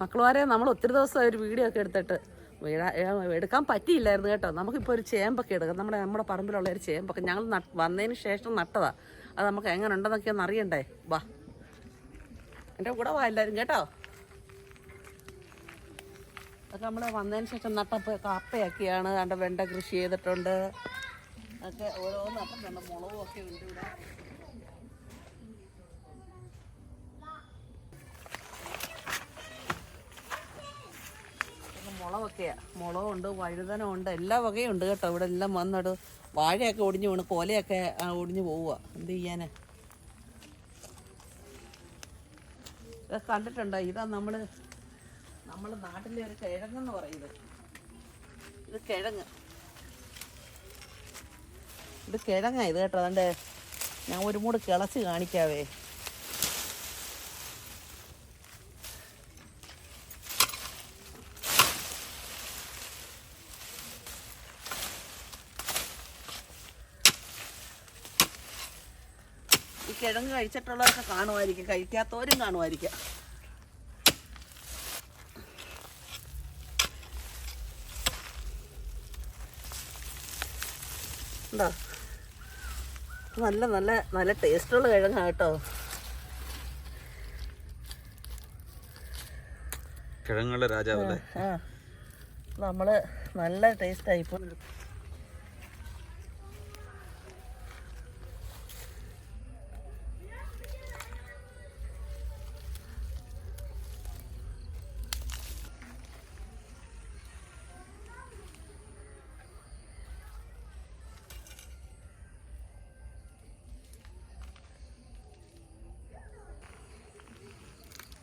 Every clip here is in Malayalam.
മക്കളുമാരെ നമ്മൾ ഒത്തിരി ദിവസം ഒരു വീഡിയോ ഒക്കെ എടുത്തിട്ട് എടുക്കാൻ പറ്റിയില്ലായിരുന്നു കേട്ടോ. നമുക്കിപ്പോൾ ഒരു ചേമ്പൊക്കെ എടുക്കാം. നമ്മുടെ നമ്മുടെ പറമ്പിലുള്ള ഒരു ചേമ്പൊക്കെ. ഞങ്ങൾ വന്നതിന് ശേഷം നട്ടതാ. അത് നമുക്ക് എങ്ങനെ ഉണ്ടെന്നൊക്കെ ഒന്ന് അറിയണ്ടേ? വാ. എന്റെ കൂടെ വാ എല്ലാവരും കേട്ടോ. അതൊക്കെ നമ്മൾ വന്നതിന് ശേഷം നട്ടപ്പോൾ കപ്പയൊക്കെയാണ് കണ്ട വെണ്ട കൃഷി ചെയ്തിട്ടുണ്ട്. ഒക്കെ ഓരോന്ന് നട്ടിട്ടുണ്ട്. മുളകും ഒക്കെ ഉണ്ട് ഇവിടെ. മുളകൊക്കെയാ മുളകുണ്ട് വഴുതനമുണ്ട് എല്ലാ വകയും ഉണ്ട് കേട്ടോ. ഇവിടെ എല്ലാം വന്നിട്ട് വാഴയൊക്കെ ഒടിഞ്ഞു വീണ് കൊലയൊക്കെ ഒടിഞ്ഞു പോവുക എന്ത് ചെയ്യാനാ? ഇതൊക്കെ കണ്ടിട്ടുണ്ടോ? ഇതാ നമ്മൾ നമ്മൾ നാട്ടിലെ ഒരു കിഴങ്ങെന്ന് പറയുന്നത്. ഇത് കിഴങ്ങ്. ഇത് കിഴങ്ങാ ഇത് കേട്ടോ. അതുകൊണ്ട് ഞാൻ ഒരു മൂട് കിളച്ച് കാണിക്കാവേ. കിഴങ്ങ് കഴിച്ചിട്ടുള്ളവരൊക്കെ കാണുമായിരിക്കും. കഴിക്കാത്തവരും കാണുമായിരിക്കും. എന്താ നല്ല നല്ല നല്ല ടേസ്റ്റുള്ള കിഴങ്ങാണ് കേട്ടോ. കിഴങ്ങുകളുടെ രാജാവല്ലേ? നമ്മൾ നല്ല ടേസ്റ്റ് ഇപ്പം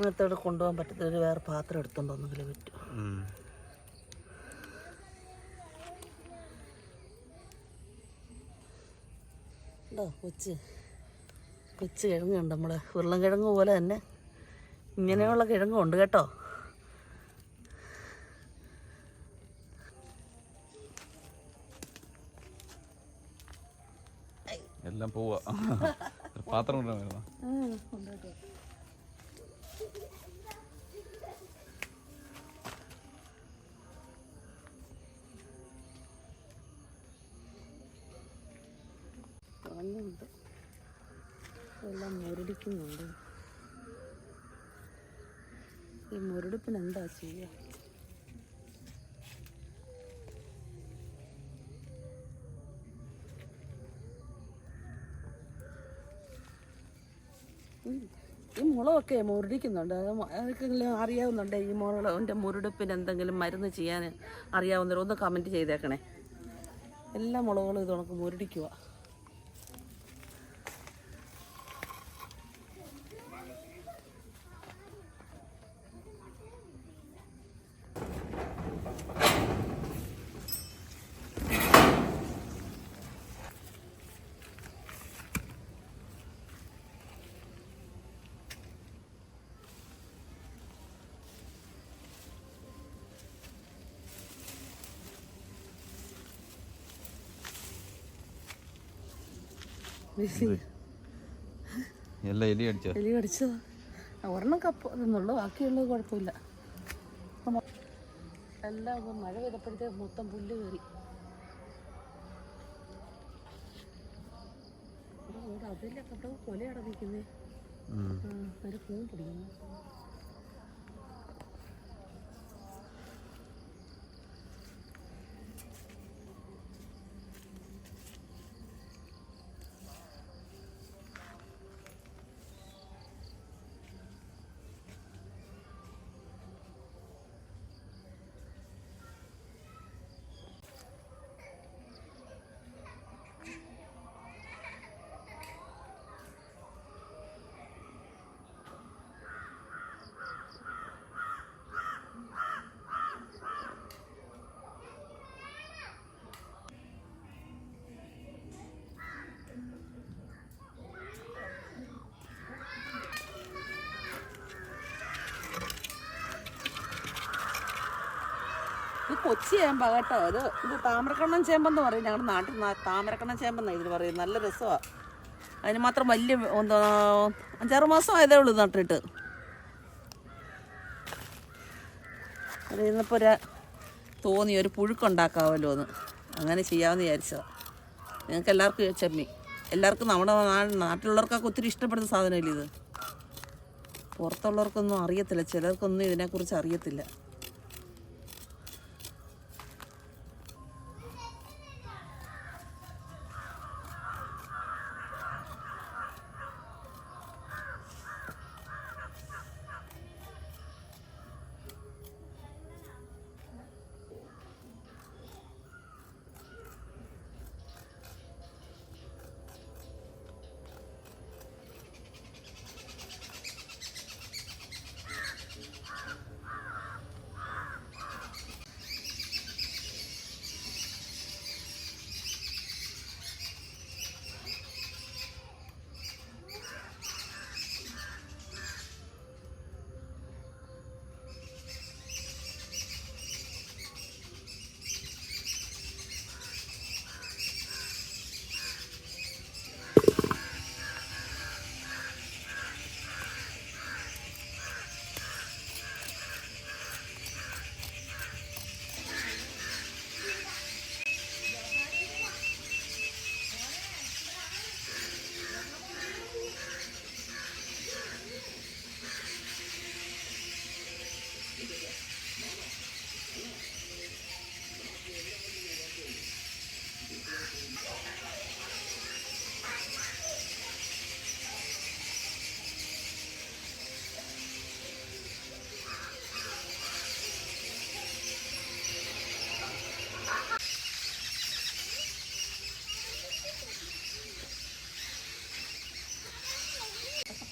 ഇന്നത്തോടെ കൊണ്ടുപോകാൻ പറ്റത്തില്ല. ഒരു വേറെ പാത്രം എടുത്തോണ്ട് പറ്റും. ഉണ്ടോ കൊച്ച്. കൊച്ചു കിഴങ്ങുണ്ട് നമ്മുടെ ഉരുളൻ കിഴങ്ങ് പോലെ തന്നെ ഇങ്ങനെയുള്ള കിഴങ്ങുണ്ട് കേട്ടോ. കിഴങ്ങുണ്ട് എല്ലാം മുരടിക്കുന്നുണ്ട്. ഈ മുരടിപ്പിന് എന്താ ചെയ്യുക ഈ മുളകൊക്കെ മുരടിക്കുന്നുണ്ട്. ആർക്കെങ്കിലും അറിയാവുന്നുണ്ട് ഈ മുളകിന്റെ മുരടിപ്പിന് എന്തെങ്കിലും മരുന്ന് ചെയ്യാൻ അറിയാവുന്നവരൊന്ന് കമന്റ് ചെയ്തേക്കണേ. എല്ലാ മുളകുകളും ഇത് കണക്ക് മുരടിക്കുക എല്ലാം എലി അടിച്ച എലി കടിച്ചതാ. ഒരെണ്ണം കപ്പ് ഇതെന്നുള്ളൂ ബാക്കിയുള്ളത് കുഴപ്പമില്ല. എല്ലാം മഴ പെയ്തപ്പോഴത്തേക്ക് മൊത്തം പുല്ല് കയറി. അതിലൊക്കെ കൊലയാണ് നിൽക്കുന്നേ. നേരെ പൂവും പിടിക്കുന്നു കൊച്ചി ചേമ്പ കേട്ടോ. ഇത് ഇത് താമരക്കണ്ണൻ ചേമ്പെന്ന് പറയും. ഞങ്ങളുടെ നാട്ടിൽ താമരക്കണ്ണൻ ചേമ്പെന്നാണ് ഇതിന് പറയും നല്ല രസമാണ് അതിന് മാത്രം വലിയ എന്താ അഞ്ചാറ് മാസം ആയതേ ഉള്ളൂ നട്ടിട്ട്. അത് ഇന്നിപ്പോൾ ഒരു തോന്നി ഒരു പുഴുക്കുണ്ടാക്കാമല്ലോ എന്ന് അങ്ങനെ ചെയ്യാമെന്ന് വിചാരിച്ചതാണ് നിങ്ങൾക്ക് എല്ലാവർക്കും ചെമ്മീൻ. എല്ലാവർക്കും നമ്മുടെ നാട്ടിലുള്ളവർക്കൊക്കെ ഒത്തിരി ഇഷ്ടപ്പെടുന്ന സാധനമല്ലേ ഇത്? പുറത്തുള്ളവർക്കൊന്നും അറിയത്തില്ല. ചിലർക്കൊന്നും ഇതിനെക്കുറിച്ച് അറിയത്തില്ല.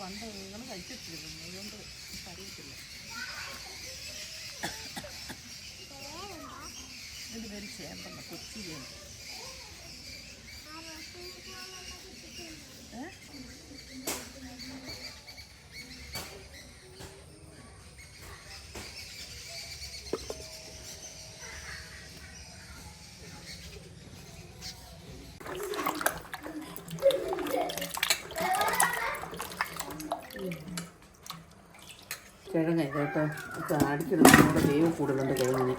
പണ്ട് നിങ്ങൾ കഴിച്ചിട്ടില്ല അതുകൊണ്ട് അറിയത്തില്ല. ഇതിന്റെ പേര് ചേമ്പങ്ങ കിഴങ്ങ കേട്ടോ. അടിക്കണം നമ്മുടെ വേവ് കൂടുതലുണ്ട് കിഴങ്ങിന്.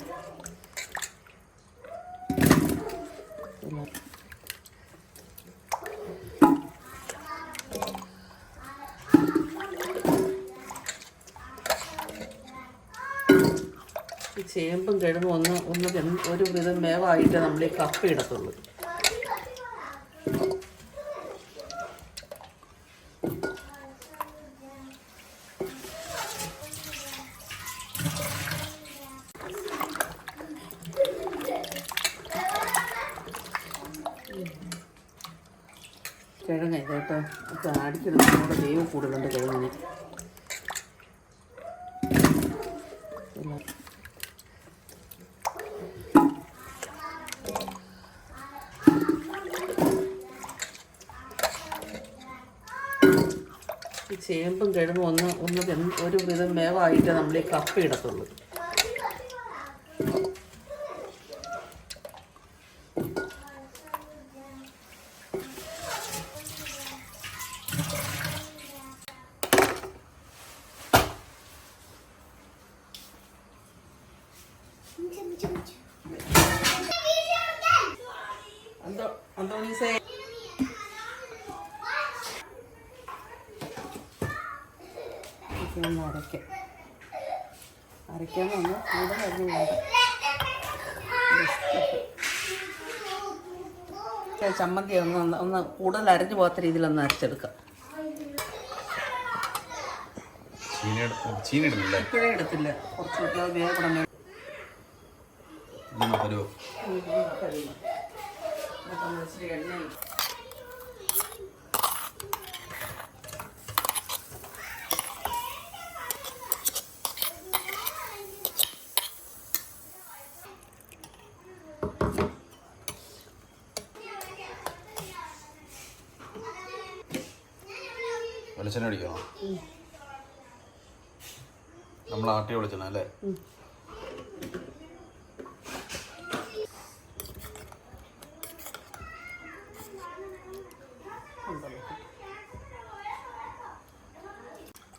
ഈ ചേമ്പും കിഴങ്ങും ഒന്ന് ഒന്ന് ഒരു വിധം വേവായിട്ട് നമ്മൾ ഈ കപ്പ ഇടത്തുള്ളൂ കിഴങ്ങ കേട്ടോ. ഒക്കെ അടിക്കണം നമ്മുടെ വേവ് കൂടുതലുണ്ട് കിഴങ്ങിന് ചേമ്പും കിഴങ്ങും ഒന്ന് ഒന്ന് ഒരു വിധം വേവായിട്ട് നമ്മൾ ഈ കപ്പ ഇടത്തുള്ളൂ. ഒന്ന് അരയ്ക്കാം. അരയ്ക്കാൻ വന്ന് വേണ്ട പക്ഷേ ചമ്മന്തി ഒന്ന് ഒന്ന് ഒന്ന് കൂടുതൽ അരഞ്ഞു പോകാത്ത രീതിയിൽ ഒന്ന് അരച്ചെടുക്കാം ഇപ്പോഴേ എടുത്തില്ല. കുറച്ച് കൂടെ വേഗം ഇനി വെളിച്ചെണ്ണ അടിക്കണോ നമ്മൾ ആട്ടിയ വെളിച്ചെണ്ണ അല്ലേ?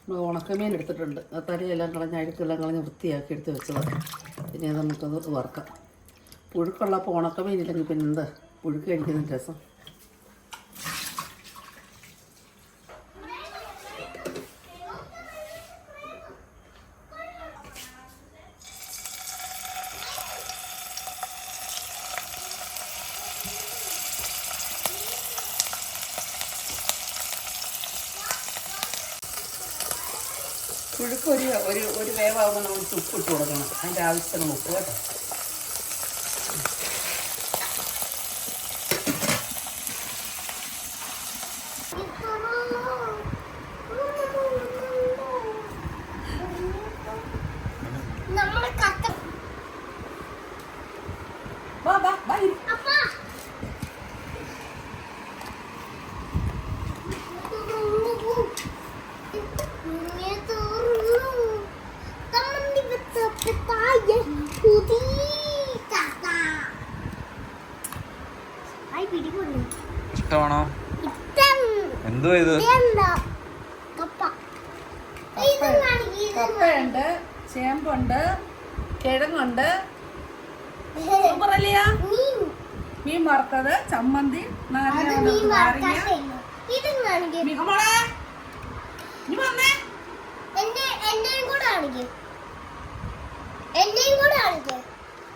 നമ്മൾ ഉണക്കമീൻ എടുത്തിട്ടുണ്ട്. ആ തലയെല്ലാം കളഞ്ഞ് അഴുക്കെല്ലാം കളഞ്ഞ് വൃത്തിയാക്കി എടുത്ത് വെച്ചത്. പിന്നെ നമുക്കത് വറുക്കാം. പുഴുക്കുള്ളപ്പോൾ ഉണക്കമീനില്ലെങ്കിൽ പിന്നെ പിന്നെന്താ? പുഴുക്ക് കഴിക്കുന്ന രസം. പുഴുക്ക് ഒരു ഒരു ഒരു വേവാകുമ്പോൾ നമ്മൾ ഉപ്പ് ഇട്ട് കൊടുക്കണം. അതിന്റെ ആവശ്യത്തിന് ഉപ്പ് കേട്ടോ നമ്മൾ കക്ക വാ വാ വാ ഇരി. അപ്പ പിടികൊള്ളു ഇഷ്ടമാണോ? ഇഷ്ടം. എന്തോ ഇത്? കപ്പയുണ്ട് ചേമ്പുണ്ട് കിഴങ്ങുണ്ട്. സൂപ്പറല്ലയാ? മീൻ. വറുത്തത് ചമ്മന്തി നാരങ്ങ എന്റെയും കൂടെ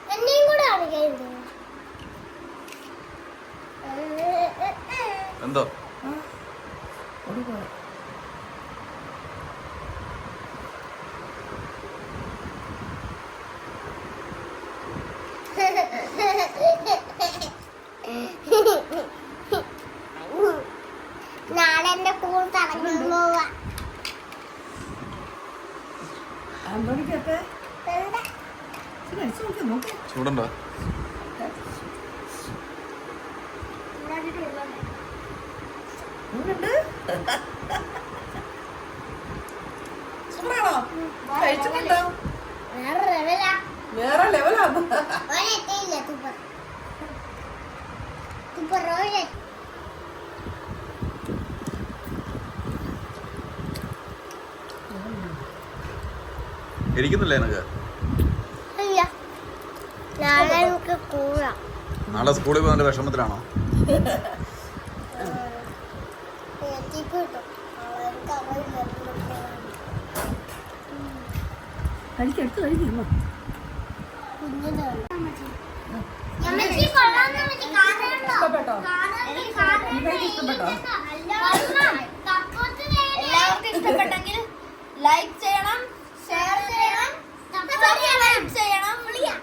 എന്റെയും കൂടെ കാണിക്കും എന്തോ നാളെ എന്റെ കൂടെ തടങ്ങാൻ പോവാ. ചൂടുണ്ടോ? എങ്ങനുണ്ട്? സൂപ്പറാണോ കഴിച്ചിട്ടുണ്ടോ? വേറെ ലെവലാ. ഇരിക്കുന്നില്ലേ കൂടാം നാളെ സ്കൂളിൽ പോകുന്നതിന്റെ വിഷമത്തിലാണോ? കഴിച്ചെടുത്ത് കഴിഞ്ഞു അമ്മ ഇഷ്ടപ്പെട്ടോ ഇഷ്ടപ്പെട്ടോ എല്ലാവർക്കും ഇഷ്ടപ്പെട്ടെങ്കിൽ ലൈക്ക് ചെയ്യണം ഷെയർ ചെയ്യണം സബ്സ്ക്രൈബ് ചെയ്യണം വിളിക്കാം